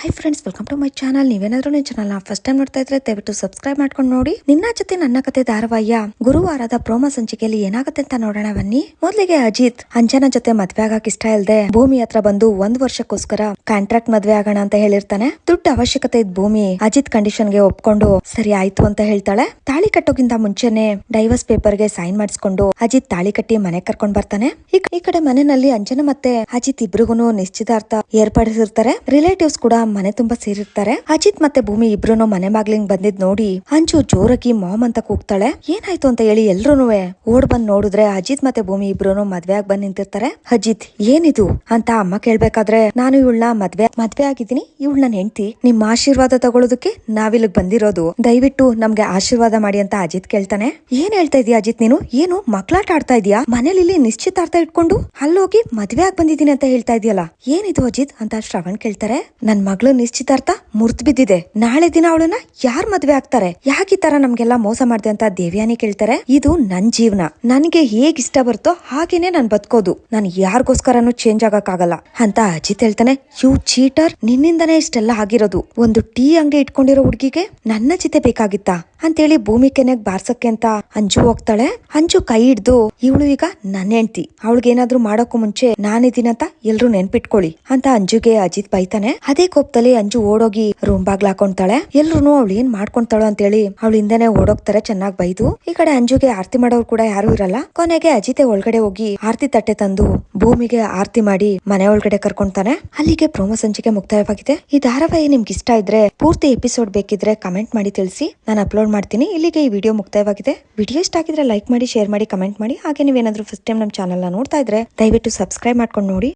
Hi friends welcome to my channel ನೀವೇನಾದ್ರೂ ನನ್ನ channel first time ನೋಡ್ತಾ ಇದ್ರೆ ದಯವಿಟ್ಟು ಸಬ್ಸ್ಕ್ರೈಬ್ ಮಾಡ್ಕೊಂಡು ನೋಡಿ. ನಿನ್ನ ಜೊತೆ ನನ್ನ ಕತೆ ಧಾರಾವಾಹ್ಯ ಗುರುವಾರದ ಪ್ರೋಮ ಸಂಚಿಕೆಯಲ್ಲಿ ಏನಾಗುತ್ತೆ ಅಂತ ನೋಡೋಣ ಬನ್ನಿ. ಮೊದಲಿಗೆ ಅಜಿತ್, ಅಂಜನ ಜೊತೆ ಮದ್ವೆ ಆಗಕ್ ಇಷ್ಟ ಇಲ್ದೆ ಭೂಮಿ ಹತ್ರ ಬಂದು ಒಂದ್ ವರ್ಷಕ್ಕೋಸ್ಕರ ಕಾಂಟ್ರಾಕ್ಟ್ ಮದ್ವೆ ಆಗೋಣ ಅಂತ ಹೇಳಿರ್ತಾನೆ. ದುಡ್ಡು ಅವಶ್ಯಕತೆ ಇದ್ ಭೂಮಿ ಅಜಿತ್ ಕಂಡೀಷನ್ಗೆ ಒಪ್ಕೊಂಡು, ಸರಿ ಆಯ್ತು ಅಂತ ಹೇಳ್ತಾಳೆ. ತಾಳಿ ಕಟ್ಟೋಗಿಂತ ಮುಂಚೆನೆ ಡೈವರ್ಸ್ ಪೇಪರ್ಗೆ ಸೈನ್ ಮಾಡಿಸ್ಕೊಂಡು ಅಜಿತ್ ತಾಳಿ ಕಟ್ಟಿ ಮನೆ ಕರ್ಕೊಂಡ್ ಬರ್ತಾನೆ. ಈ ಕಡೆ ಮನೆಯಲ್ಲಿ ಅಂಜನ ಮತ್ತೆ ಅಜಿತ್ ಇಬ್ರಿಗೂ ನಿಶ್ಚಿತಾರ್ಥ ಏರ್ಪಡಿಸಿರ್ತಾರೆ. ರಿಲೇಟಿವ್ಸ್ ಕೂಡ ಮನೆ ತುಂಬಾ ಸೇರಿರ್ತಾರೆ. ಅಜಿತ್ ಮತ್ತೆ ಭೂಮಿ ಇಬ್ರು ಮನೆ ಬಾಗ್ಲಿಂಗ್ ಬಂದಿದ್ ನೋಡಿ ಅಂಜು ಜೋರಾಗಿ ಮಾಮ್ ಅಂತ ಕೂಗ್ತಾಳೆ. ಏನಾಯ್ತು ಅಂತ ಹೇಳಿ ಎಲ್ರು ಓಡ್ ಬಂದ್ ನೋಡಿದ್ರೆ ಅಜಿತ್ ಮತ್ತೆ ಭೂಮಿ ಇಬ್ರು ಮದ್ವೆ ಆಗಿ ಬಂದ್ ನಿಂತಿರ್ತಾರೆ. ಅಜಿತ್, ಏನಿದು? ಅಂತ ಅಮ್ಮ ಕೇಳ್ಬೇಕಾದ್ರೆ, ನಾನು ಇವಳನ್ನ ಮದ್ವೆ ಮದ್ವೆ ಆಗಿದ್ದೀನಿ. ಇವಳು ನನ್ನ ಹೆಂಡತಿ. ನಿಮ್ಮ ಆಶೀರ್ವಾದ ತಗೊಳ್ಳೋದಕ್ಕೆ ನಾವಿಲ್ಲಿಗ್ ಬಂದಿರೋದು. ದಯವಿಟ್ಟು ನಮ್ಗೆ ಆಶೀರ್ವಾದ ಮಾಡಿ ಅಂತ ಅಜಿತ್ ಕೇಳ್ತಾನೆ. ಏನ್ ಹೇಳ್ತಾ ಇದೀಯ ಅಜಿತ್ ನೀನು? ಏನು ಮಕ್ಳಾಟ ಆಡ್ತಾ ಇದೀಯಾ? ಮನೇಲಿ ನಿಶ್ಚಿತಾರ್ಥ ಇಟ್ಕೊಂಡು ಅಲ್ಲೋಗಿ ಮದ್ವೆ ಆಗಿ ಬಂದಿದ್ದೀನಿ ಅಂತ ಹೇಳ್ತಾ ಇದೆಯಲ್ಲ. ಏನಿದು ಅಜಿತ್? ಅಂತ ಶ್ರವಣ್ ಕೇಳ್ತಾರೆ. ನನ್ ಮಗಳು ನಿಶ್ಚಿತಾರ್ಥ ಮುರ್ತ್ ಬಿದ್ದಿದೆ. ನಾಳೆ ದಿನ ಅವಳನ್ನ ಯಾರ್ ಮದ್ವೆ ಆಗ್ತಾರೆ? ಯಾಕೆ ಈ ತರ ನಮ್ಗೆಲ್ಲ ಮೋಸ ಮಾಡಿದೆ ಅಂತ ದೇವ್ಯಾನಿ ಕೇಳ್ತಾರೆ? ಇದು ನನ್ ಜೀವನ. ನನಗೆ ಹೇಗ್ ಇಷ್ಟ ಬರುತ್ತೋ ಹಾಗೇನೆ ನಾನ್ ಬದುಕೋದು. ನಾನು ಯಾರಿಗೋಸ್ಕರನು ಚೇಂಜ್ ಆಗಕ್ಕಾಗಲ್ಲ. ಅಂತ ಅಜಿತ್ ಹೇಳ್ತಾನೆ, ಯು ಚೀಟರ್, ನಿನ್ನಿಂದನೇ ಇಷ್ಟೆಲ್ಲ ಆಗಿರೋದು. ಒಂದು ಟೀ ಅಂಗಡಿ ಇಟ್ಕೊಂಡಿರೋ ಹುಡುಗಿಗೆ ನನ್ನ ಜೊತೆ ಬೇಕಾಗಿತ್ತಾ? ಅಂತೇಳಿ ಭೂಮಿ ಕೆನೆಗ್ ಬಾರ್ಸಕ್ಕೆ ಅಂತ ಅಂಜು ಹೋಗ್ತಾಳೆ. ಅಂಜು ಕೈ ಹಿಡ್ದು, ಇವಳು ಈಗ ನನ್ನ ಹೆಂಡ್ತಿ. ಅವಳಿಗೇನಾದ್ರೂ ಮಾಡೋಕ್ಕೂ ಮುಂಚೆ ನಾನಿದ್ದೀನಂತ ಎಲ್ರು ನೆನ್ಪಿಟ್ಕೊಳ್ಳಿ ಅಂತ ಅಂಜುಗೆ ಅಜಿತ್ ಬೈತಾನೆ. ಅದೇ ಕೋಪದಲ್ಲಿ ಅಂಜು ಓಡೋಗಿ ರೂಮ್ ಬಾಗ್ಲ ಹಾಕೊಂತಾಳೆ. ಎಲ್ರು ಅವಳು ಏನ್ ಮಾಡ್ಕೊಂತಾಳೋ ಅಂತೇಳಿ ಅವಳು ಹಿಂದೆನೆ ಓಡೋಗ್ತಾರೆ ಚೆನ್ನಾಗ್ ಬೈದು, ಈ ಕಡೆ ಅಂಜುಗೆ ಆರ್ತಿ ಮಾಡೋರು ಕೂಡ ಯಾರು ಇರಲ್ಲ. ಕೊನೆಗೆ ಅಜಿತೆ ಒಳಗಡೆ ಹೋಗಿ ಆರ್ತಿ ತಟ್ಟೆ ತಂದು ಭೂಮಿಗೆ ಆರ್ತಿ ಮಾಡಿ ಮನೆ ಒಳಗಡೆ ಕರ್ಕೊಂತಾನೆ. ಅಲ್ಲಿಗೆ ಪ್ರೋಮೋ ಸಂಚಿಕೆ ಮುಕ್ತಾಯವಾಗಿದೆ. ಈ ಧಾರಾವಾಹಿ ನಿಮ್ಗೆ ಇಷ್ಟ ಇದ್ರೆ, ಪೂರ್ತಿ ಎಪಿಸೋಡ್ ಬೇಕಿದ್ರೆ ಕಮೆಂಟ್ ಮಾಡಿ ತಿಳಿಸಿ. ನಾನು ಅಪ್ಲೋಡ್ ಮಾಡ್ತೀನಿ. ಇಲ್ಲಿಗೆ ಈ ವಿಡಿಯೋ ಮುಕ್ತಾಯವಾಗಿದೆ. ವಿಡಿಯೋ ಇಷ್ಟ ಆಗಿದ್ರೆ ಲೈಕ್ ಮಾಡಿ ಶೇರ್ ಮಾಡಿ ಕಮೆಂಟ್ ಮಾಡಿ. ಹಾಗೆ ನೀವೇನಾದ್ರೂ ಫಸ್ಟ್ ಟೈಮ್ ನಮ್ಮ ಚಾನಲ್ನ ನೋಡ್ತಾ ಇದ್ರೆ ದಯವಿಟ್ಟು ಸಬ್ಸ್ಕ್ರೈಬ್ ಮಾಡ್ಕೊಂಡು ನೋಡಿ.